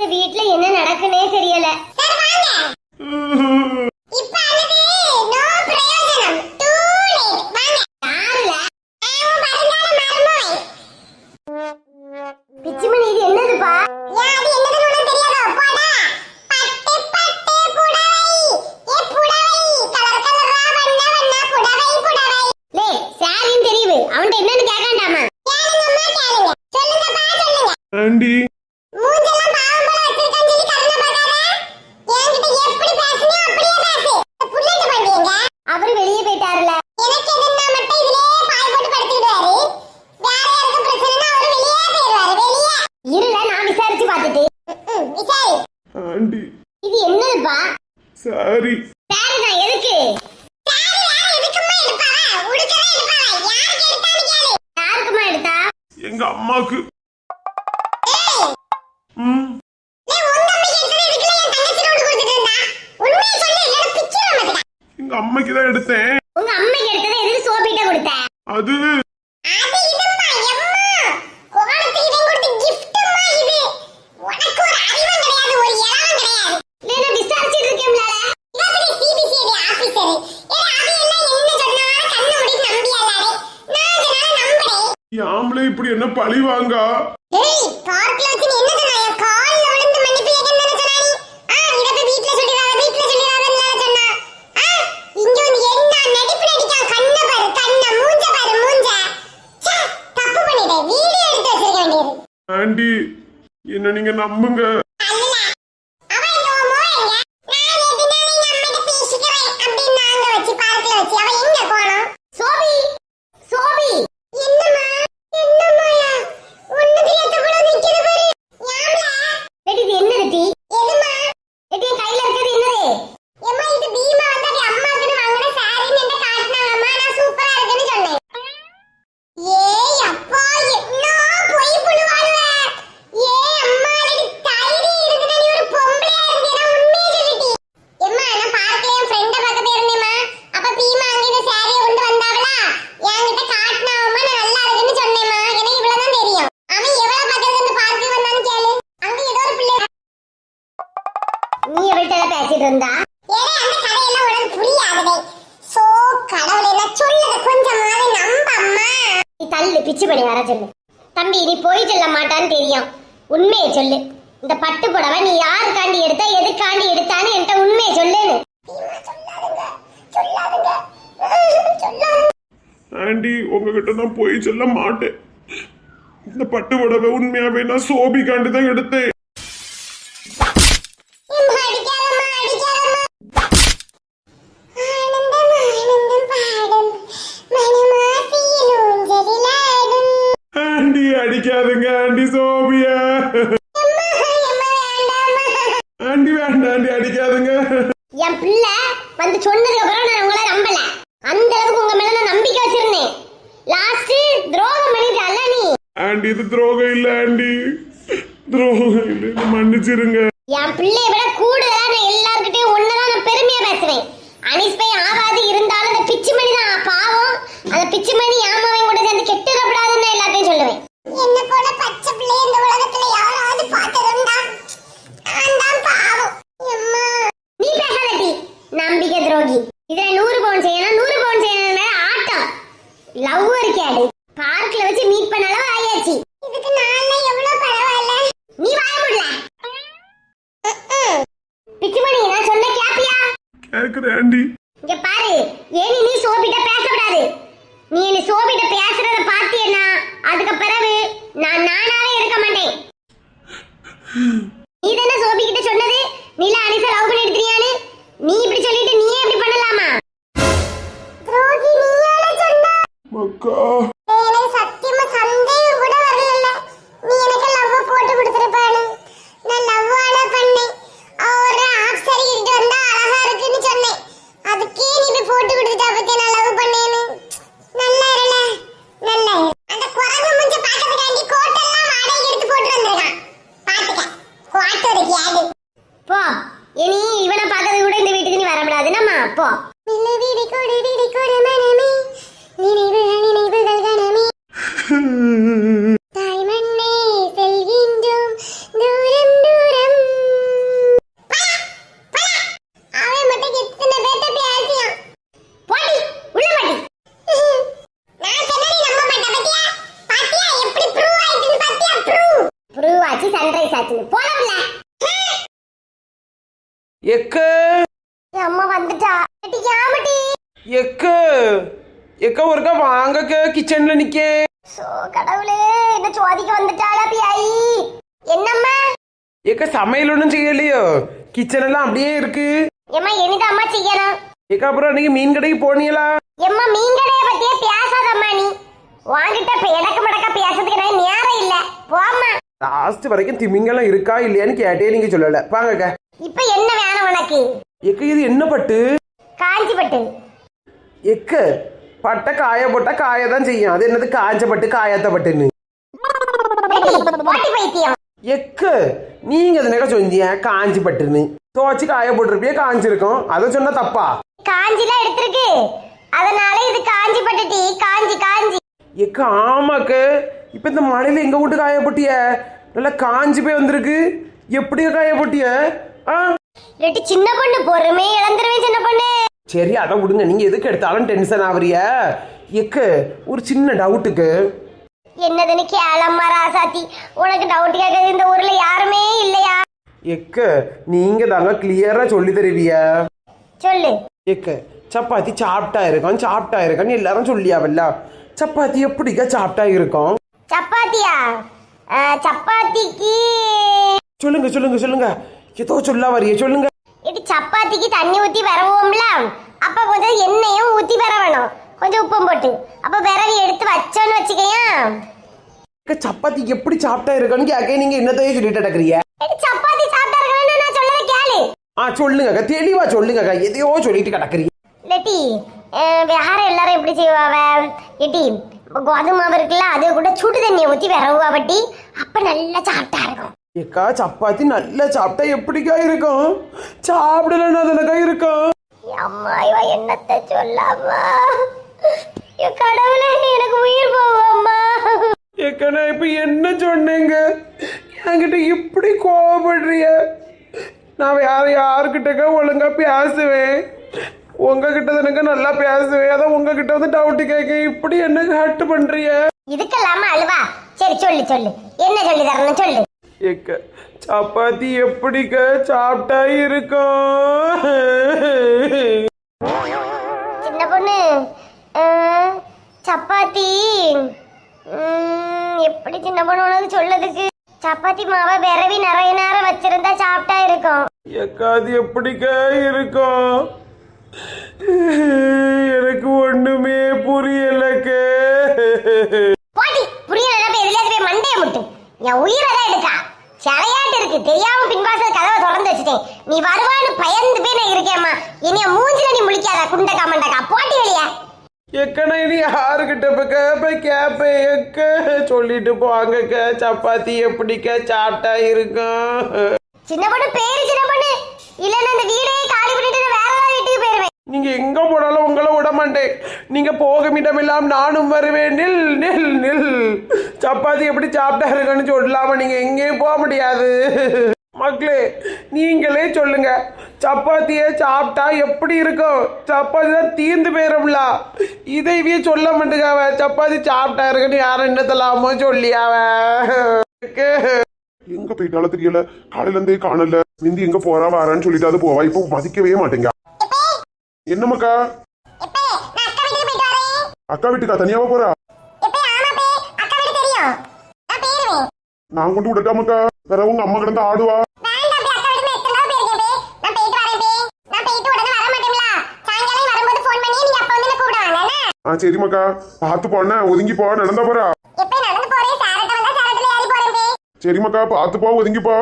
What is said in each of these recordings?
இந்த வீட்ல என்ன நடக்குனே தெரியல. என்னன்னு கேட்காண்டாமா ஆண்டி. அம்மைக்கு தான் எடுத்தேன். உங்க அம்மைக்கு எடுத்தது எதுக்கு சோபிட்ட கொடுத்த? அது ஆம்பளை இப்படி என்ன பழி வாங்கா? ஆண்டி என்ன நீங்க நம்புங்க. நீ அவள்கிட்ட பேசிட்டு இருந்தா? அந்த கதையெல்லாம் உனக்கு புரியாதவே சோ கடவுளே நான் சொல்லத நம்ப அம்மா நீ தள்ளு பிச்சு பண்ணி வர சொல்லு. தம்பி நீ போய் சொல்ல மாட்டான்னு தெரியும். உண்மையை சொல்லு. இந்த பட்டு புடவை நீ யாருக்காண்டி எடுத்த எதுக்காண்டி எடுத்தான்னு என்கிட்ட உண்மையை சொல்லுன்னு. ஆண்டி உங்ககிட்ட நான் போய் சொல்ல மாட்டேன். இந்த பட்டு புடவை உண்மையாவே நான் சோபிக்காண்டி தான் எடுத்தேன். ஆண்டி இது துரோகம் இல்ல ஆண்டி. துரோகம் இல்ல மன்னிச்சிருங்க. என் பிள்ளைய விட கூடுதலா நான் எல்லார்கிட்டயும் ஒண்ணுதான் நான் பெருமையா பேசுறேன் அனிஸ் பை ஆவாது இருந்தாலும் அந்த பிச்சு மணி தான். பாவம். அந்த பிச்சு மணி ஆமாவே கூட சேர்ந்து கெட்டுறப்படாதுன்னு நான் எல்லாத்தையும் சொல்லுவேன். என்ன போல பச்சை பிள்ளை இந்த உலகத்துல யாராவது பார்த்ததுண்டா நான் தான் பாவம். நீ பேசாதடி நம்பிக்கை துரோகி. நான் நானாவே இருக்க மாட்டேன். கடவுளே என்ன சோதிக்க வந்துட்டாளா பியாயி என்னம்மா? எக்க சமையல் ஒன்றும் செய்யலையோ? கிச்சன் எல்லாம் அப்படியே இருக்கு. ஏம்மா இனிதான் அம்மா செய்யணும். எக்க அப்புறம் அன்னைக்கு மீன் கடைக்கு போனீங்களா? எம்மா மீன் கடையை பத்தியே பேசாதம்மா நீ. வாங்கிட்ட இப்ப இடக்கு மடக்கா பேசுறதுக்கு எனக்கு நேரம் இல்ல. போம்மா. லாஸ்ட் வரைக்கும் திமிங்கலம் இருக்கா இல்லையான்னு கேட்டே நீங்க சொல்லல. வாங்கக்க. இப்ப என்ன வேணும் உனக்கு? எக்க இது என்ன பட்டு? காஞ்சி பட்டு. எக்க பட்டை காய போட்டா காய தான் செய்யும் அது என்னது காஞ்ச பட்டு காயாத்த பட்டுன்னு எக்க நீங்க அதனக்க சொன்னீங்க காஞ்சி பட்டுன்னு துவச்சி காய போட்டிருப்பியே காஞ்சிருக்கும் அதை சொன்னா தப்பா காஞ்சிலாம் எடுத்திருக்கு அதனால இது காஞ்சி பட்டுட்டி காஞ்சி காஞ்சி எக்க ஆமாக்க இப்ப இந்த மழையில எங்க வீட்டு காய போட்டிய நல்லா காஞ்சி போய் வந்திருக்கு எப்படியா காய போட்டிய ஆ சின்ன பொண்ணு பொறுமே இழந்துருவேன் சின்ன பொண்ணு சரி அதை விடுங்க. நீங்க எதுக்கு எடுத்தாலும் டென்ஷன் ஆவறிய எக்க ஒரு சின்ன டவுட்டுக்கு என்னதுன்னு கேளம்மா ராசாத்தி. உனக்கு டவுட் கேட்கறது இந்த ஊர்ல யாருமே இல்லையா? எக்க நீங்க தாங்க கிளியரா சொல்லி தருவிய. சொல்லு. எக்க சப்பாத்தி சாப்பிட்டா இருக்கும் சாப்பிட்டா இருக்கும்னு எல்லாரும் சொல்லியாவல்ல. சப்பாத்தி எப்படிக்கா சாப்பிட்டா இருக்கும்? சப்பாத்தியா? சப்பாத்திக்கு சொல்லுங்க சொல்லுங்க சொல்லுங்க. ஏதோ சொல்ல வரிய சொல்லுங்க. சப்பாத்திக்கு தண்ணி ஊத்தி வரவோம்ல? அப்ப கொஞ்சம் எண்ணெயும் ஊத்தி வர வேணும் கொஞ்சம் உப்பும் போட்டு. அப்ப விரவி எடுத்து வச்சோன்னு வச்சுக்கேன் அக்கா, சப்பாத்தி எப்படி சாப்பிட்டா இருக்குன்னு கேட்க நீங்க என்னத்தையே சொல்லிட்டு நடக்கிறீங்க? சப்பாத்தி சாப்பிட்டா இருக்கணும்னு நான் சொல்லதை கேளு. ஆ சொல்லுங்க தெளிவா சொல்லுங்க எதையோ சொல்லிட்டு கிடக்குறீங்க லெட்டி வேற எல்லாரும் எப்படி செய்வாவ? எட்டி கோதுமை மாவு இருக்குல்ல அது கூட சுடு தண்ணியை ஊத்தி விரவுவா வட்டி. அப்ப நல்லா சாப்பிட்டா இருக்கும். ஏக்கா சப்பாத்தி நல்லா சாப்பிட்டா எப்படிக்கா இருக்கும்? சாப்பிடலன்னா தானக்கா இருக்கும்? அம்மா இவ என்னத்தை சொல்லாமா? கடவுளே எனக்கு உயிர் போவாம்மா. ஏக்கா நான் இப்ப என்ன சொன்னேங்க? என்கிட்ட இப்படி கோவப்படுறிய? நான் வேற யாருக்கிட்டக்கா ஒழுங்கா பேசுவேன்? உங்ககிட்ட தானக்கா நல்லா பேசுவேன். அதான் உங்ககிட்ட வந்து டவுட் கேட்க இப்படி என்ன ஹர்ட் பண்றிய? இதுக்கெல்லாம அழுவா. சரி சொல்லு சொல்லு. என்ன சொல்லி தரணும்? சொல்லு. ஏக்க சப்பாத்தி எப்படிக்க சாப்பிட்டா இருக்கும் சின்ன பொண்ணு? சப்பாத்தி? எப்படி சின்ன பொண்ணு உனக்கு சொல்லதுக்கு? சப்பாத்தி மாவை விரவி நிறைய நேரம் வச்சிருந்தா சாப்பிட்டா இருக்கும். ஏக்கா அது எப்படிக்க இருக்கும்? எனக்கு ஒண்ணுமே புரியலக்க. புரியல மண்டைய முட்டு. என் உயிரை தான் எடுக்கா. சிலையாட்டு இருக்கு. தெரியாம பின்வாசல் கதவை திறந்து வச்சுட்டேன். நீ வருவான்னு பயந்து போய் நான் இருக்கேம்மா இனிய மூஞ்சில நீ முழிக்காத குண்டக்கா மண்டக்கா போட்டி வெளியா. எக்கனா இனி யாருக்கிட்ட இப்ப கேப்ப கேப்ப எக்க? சொல்லிட்டு போங்கக்க சப்பாத்தி எப்படிக்க சாப்பிட்டா இருக்கும் சின்ன பொண்ணு பேரு சின்ன பொண்ணு. இல்லன்னா இந்த வீடையே காலி பண்ணிட்டு நான் வேற ஏதாவது நீங்கள் எங்கே நீங்க எங்க போனாலும் உங்களை விட மாட்டேன். நீங்க போகும் இடமெல்லாம் நானும் வருவேன். நில் நில் நில். சப்பாத்தி எப்படி சாப்பிட்டா இருக்குன்னு சொல்லாம நீங்க எங்கேயும் போக முடியாது. மக்களே நீங்களே சொல்லுங்க. சப்பாத்தியை சாப்பிட்டா எப்படி இருக்கும்? சப்பாத்தி தான் தீர்ந்து போயிரும்ல. இதைவே சொல்ல மாட்டேங்காவ சப்பாத்தி சாப்பிட்டா இருக்குன்னு யாரும் என்னத்தலாமோ சொல்லியாவ எங்க போயிட்டாலும் தெரியல. காலையில இருந்தே காணல. மிந்தி எங்க போறா வரான்னு சொல்லிட்டு அது போவா. இப்போ மதிக்கவே மாட்டேங்க. நான் அக்கா வீட்டுக்கு தனியாவா போறா? நான் கொண்டு விடட்டாமக்கா. வேற உங்க அம்மா கிடந்து ஆடுவா. ஆ சரிம்மாக்கா. பார்த்து போன ஒதுங்கி போ நடந்தா போறா. சரிம்மாக்கா பார்த்து போ ஒதுங்கி போ.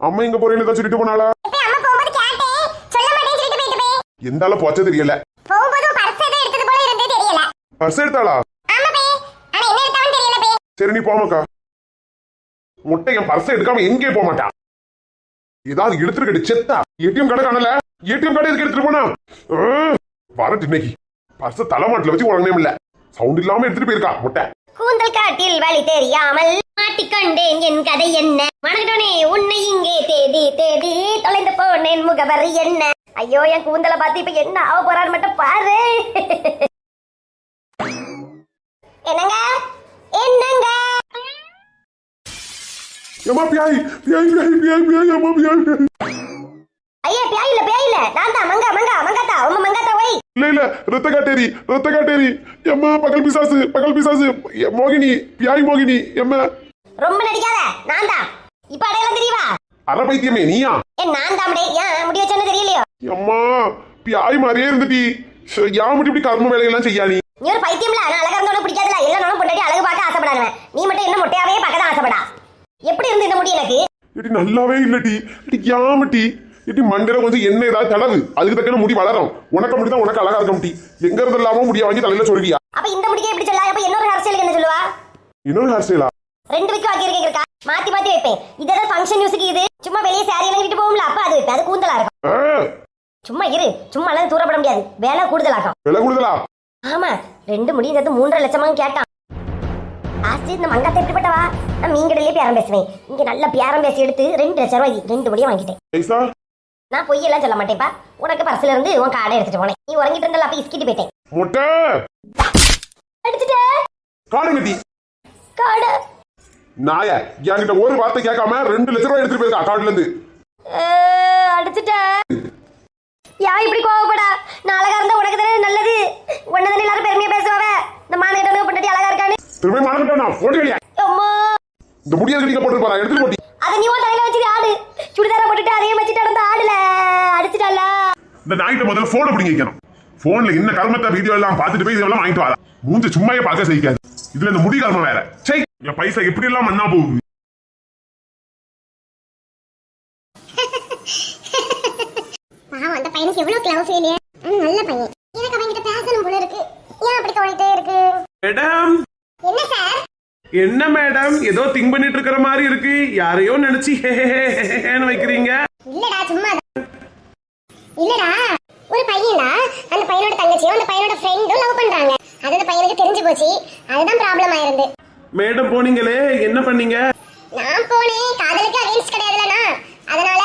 அம்மா எங்க போறேன்னு ஏதாவது சொல்லிட்டு போனாளா எப்பே அம்மா போகும்போது கேட்டேன் சொல்ல மாட்டேன்னு சொல்லிட்டு போயிட்டு பே எந்த ஆள போச்ச தெரியல. பர்ஸ் எடுத்தாளா? சரி நீ போமாக்கா. முட்டை என் பர்ஸ் எடுக்காம எங்கே போக மாட்டா ஏதாவது எடுத்துருக்கட்டு செத்தா. ஏடிஎம் கடை காணல. ஏடிஎம் கடை எதுக்கு எடுத்துட்டு போனா? வரட்டு இன்னைக்கு. பர்ஸ் தலைமாட்டில் வச்சு உடனே இல்ல. சவுண்ட் இல்லாம எடுத்துட்டு போயிருக்கா முட்டை. கூந்தல் காட்டில் வழி தெரியாமல் மாட்டிக்கொண்டேன். என் கதை என்ன? மனகடனே உன்னை இங்கே தேடி தேடி தொலைந்து போனேன். முகவர் என்ன? ஐயோ என் கூந்தலை பார்த்து இப்ப என்ன ஆக போறான்னு மட்டும் பாரு. என்னங்க? என்னங்க? ஏமா பியாய் பியாய் பியாய் பியாய் பியாய் அம்மா பியாய். பியாய். ஐயா பியாய் இல்ல பியாய் இல்ல. நான் தான் மங்கா மங்கா மங்காத்தா உங்க மங்காத்தா வை இல்ல இல்ல ரத்த காட்டேரி ரத்த காட்டேரி. எம்மா பகல் பிசாசு பகல் பிசாசு. எ, மோகினி பியாய் மோகினி எம்மா ரொம்ப நடிக்காத நான் தான். இப்ப அடையாளம் தெரியவா? அற பைத்தியமே நீயா? ஏன் நான் தான் ஏன் முடி வச்சேன்னு தெரியலையோ? அம்மா பியாய் மாதிரியே இருந்துட்டி. ஷோ, யா மட்டும் இப்படி கர்ம வேலையெல்லாம் செய்யா நீ? நீ ஒரு பைத்தியம்ல நான் அழகா இருந்தவன பிடிக்காதுல. எல்லா நானும் பொண்டாட்டி அழகு பார்க்க ஆசைப்படாதவன் நீ மட்டும் என்ன மொட்டையாவே பார்க்க தான் ஆசைப்படா. எப்படி இருந்து இந்த முடி எனக்கு? இடி நல்லாவே இல்லட்டி. இடி யாமட்டி. இடி மண்டையில கொஞ்சம் எண்ணெய் ஏதாவது தடவு. அதுக்கு தக்கன முடி வளரும். உனக்கு முடி தான் உனக்கு அழகா இருக்க முடி எங்க இருந்து இல்லாம முடிய வாங்கி தலையில சொல்வியா அப்ப இந்த முடிக்கே எப்படி சொல்லா அப்ப இன்னொரு ஹேர் ஸ்டைலுக்கு என்ன சொல்லுவா? இன்னொரு ஹேர் ஸ்டைலா ரெண்டு வைக்க வாக்கி இருக்கா மாத்தி மாத்தி வைப்பேன். இதெல்லாம் ஃபங்க்ஷன் யூஸுக்கு இது? சும்மா வெளியே சாரி எல்லாம் கிட்டு போகும்ல அப்ப அது வைப்பேன். அது கூந்தலா இருக்கும். சும்மா இரு. சும்மா எல்லாம் தூரப்பட முடியாது. வேலை கூடுதலாக்கும் விலை கூடுதலா? ஆமா. ரெண்டு முடியும் சேர்த்து மூன்றரை லட்சமாவும் கேட்டான். ஆஸ்தி இந்த மங்காத்த எப்படிப்பட்டவா நான் மீன்கடலே பேரம் பேசுவேன். இங்க நல்ல பேரம் பேசி எடுத்து ரெண்டு லட்சம் ரூபாய் ரெண்டு முடியும் வாங்கிட்டேன். பைசா? நான் பொய்யெல்லாம் சொல்ல மாட்டேன்ப்பா உனக்கு பர்ஸ்ல இருந்து உன் கார்டை எடுத்துட்டு போனேன். நீ உறங்கிட்டு இருந்தால அப்ப இஸ்கிட்டு போயிட்டேன். முட்டை! அடிச்சுட்ட! காடுங்கட்டி கார்டு நாய என்கிட்ட ஒரு வார்த்தை கேட்காம ரெண்டு லட்சம் ரூபாய் எடுத்துட்டு போயிருக்கா கார்டுல இருந்து. அடிச்சுட்ட! யா இப்படி கோவப்படா? நான் அழகா இருந்தா உனக்கு தானே நல்லது? உன்னை தானே எல்லாரும் பெருமையா பேசுவாவ? இந்த மாநில பொண்டாட்டி அழகா இருக்கான்னு? திரும்ப மானக்கிட்டா போட்டு வெளியா. அம்மா. இந்த முடியாது நீங்க போட்டு போறா எடுத்துட்டு போட்டி. அதை நீ உன் தலையில வச்சுட்டு ஆடு. சுடிதார போட்டுட்டு அதையும் வச்சுட்டு நடந்து ஆடுல. அடிச்சுட்டால இந்த நாய்கிட்ட முதல்ல போனை பிடிங்க வைக்கணும் போன்ல என்ன கர்மத்தை வீடியோ எல்லாம் பார்த்துட்டு போய் இதெல்லாம் வாங்கிட்டு வரா மூஞ்சி சும்மாயே பார்க்க செய்யாது. இதுல இந்த முடி கர்மம் வேற. சை என் பைசா எப்படி எல்லாம் மண்ணா போகுது? பாவம் அந்த பையனுக்கு எவ்வளவு கிளவ் ஃபெயிலியர் நல்ல பையன். எனக்கு அவன் கிட்ட பேசணும் போல இருக்கு. ஏன் அப்படி தோணிட்டே இருக்கு. மேடம். என்ன சார் என்ன மேடம்? ஏதோ திங்க் பண்ணிட்டு இருக்கிற மாதிரி இருக்கு. யாரையோ நினைச்சு ஹேன்னு வைக்கிறீங்க. இல்லடா சும்மா. இல்லடா ஒரு பையன்டா அந்த பையனோட தங்கச்சியும் அந்த பையனோட ஃப்ரெண்டும் லவ் பண்றாங்க. அது அந்த பையனுக்கு தெரிஞ்சு போச்சு. அதுதான் ப்ராப்ளம் ஆயிருந்து. மேடம் போனீங்களே. என்ன பண்ணீங்க? நான் போனேன். காதலுக்கு அகைன்ஸ்ட் கிடையாதுலண்ணா. அதனால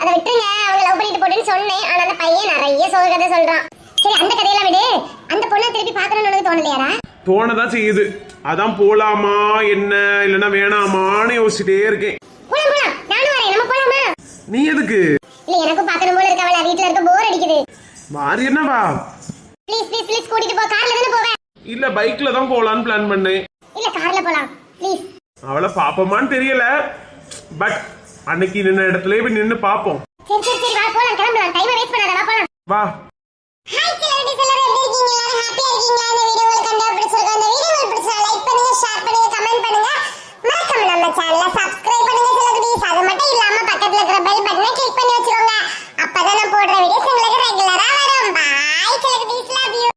அதை விட்டுருங்க அவங்க லவ் பண்ணிட்டு போட்டுன்னு சொன்னேன் ஆனா அந்த பையன் நிறைய சோக கதை சொல்றான். சரி அந்த கதையெல்லாம் விடு. அந்த பொண்ணை திருப்பி பார்க்கணும்னு உனக்கு தோணலையாடா? தோணதான் செய்யுது. அதான் போலாமா என்ன இல்லைன்னா வேணாமான்னு யோசிச்சுட்டே இருக்கேன். போலாம் போலாம். நானும் வரேன். நம்ம போலாமா? நீ எதுக்கு? இல்ல எனக்கும் பார்க்கணும் போல இருக்க அவளை. வீட்ல இருக்க போர் அடிக்குது. மாறி என்னவா ப்ளீஸ் ப்ளீஸ் ப்ளீஸ் கூட்டிட்டு போ. கார்ல தானே போவேன். இல்ல பைக்ல தான் போலான்னு பிளான் பண்ணேன். இல்ல கார்ல போலாம். ப்ளீஸ் அவளை பாப்போமான்னு தெரியல. பட் அன்னைக்கு நின்ன இடத்துல போய் நின்று பார்ப்போம். சரி சரி சரி வா போலாம். கிளம்பலாம். டைமை வேஸ்ட் பண்ணாத. வா போலாம். வா. அப்பதான் போடுற வீடியோஸ் உங்களுக்கு ரெகுலரா வரும். பாய் சில வீடியோஸ் லவ் யூ